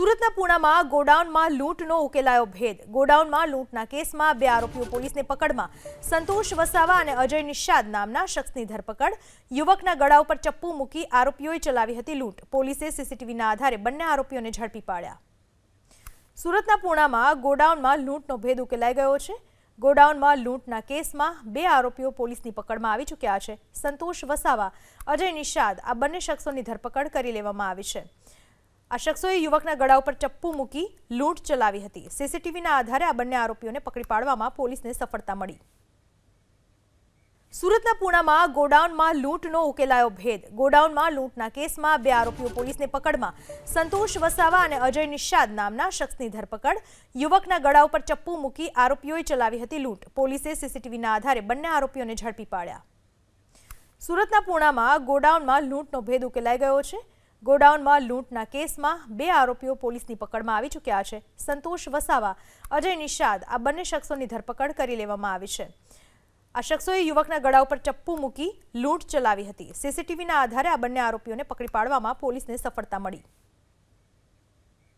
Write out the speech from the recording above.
સુરતના પૂણામાં ગોડાઉનમાં લૂંટનો ઉકેલાયો ભેદ. ગોડાઉનમાં લૂંટના કેસમાં બે આરોપીઓ પોલીસની પકડમાં. સંતોષ વસાવા અને અજય નિષાદ નામના શખ્સની ધરપકડ. યુવકના ગળા ઉપર ચપ્પુ મૂકી આરોપીઓએ ચલાવી હતી લૂંટ. પોલીસે સીસીટીવીના આધારે બંને આરોપીઓને ઝડપી પાડ્યા. સુરતના પૂણામાં ગોડાઉનમાં લૂંટનો ભેદ ઉકેલાઈ ગયો છે. ગોડાઉનમાં લૂંટના કેસમાં બે આરોપીઓ પોલીસની પકડમાં આવી ચૂક્યા છે. સંતોષ વસાવા, અજય નિષાદ આ બંને શખ્સોની ધરપકડ કરી લેવામાં આવી છે. આ શખ્સોએ યુવકના ગળા ઉપર ચપ્પુ મૂકી લૂંટ ચલાવી હતી. સીસીટીવીના આધારે આ બંને આરોપીઓને પકડી પાડવામાં પોલીસને સફળતા મળી. સુરતના પૂણામાં ગોડાઉનમાં લૂંટનો ઉકેલાયો ભેદ. ગોડાઉનમાં લૂંટના કેસમાં બે આરોપીઓ પોલીસને પકડમાં. સંતોષ વસાવા અને અજય નિષાદ નામના શખ્સની ધરપકડ. યુવકના ગળા ઉપર ચપ્પુ મૂકી આરોપીઓએ ચલાવી હતી લૂંટ. પોલીસે સીસીટીવીના આધારે બંને આરોપીઓને ઝડપી પાડ્યા. સુરતના પૂણામાં ગોડાઉનમાં લૂંટનો ભેદ ઉકેલાઈ ગયો છે. ગોડાઉનમાં લૂંટના કેસમાં બે આરોપીઓ પોલીસની પકડમાં આવી ચૂક્યા છે. સંતોષ વસાવા, અજય નિષાદ, આ બંને શખ્સોની ધરપકડ કરી લેવામાં આવી છે. આ શખ્સોએ યુવકના ગળા ઉપર ચપ્પુ મૂકી લૂંટ ચલાવી હતી. સીસીટીવીના આધારે આ બંને આરોપીઓને પકડી પાડવામાં પોલીસને સફળતા મળી.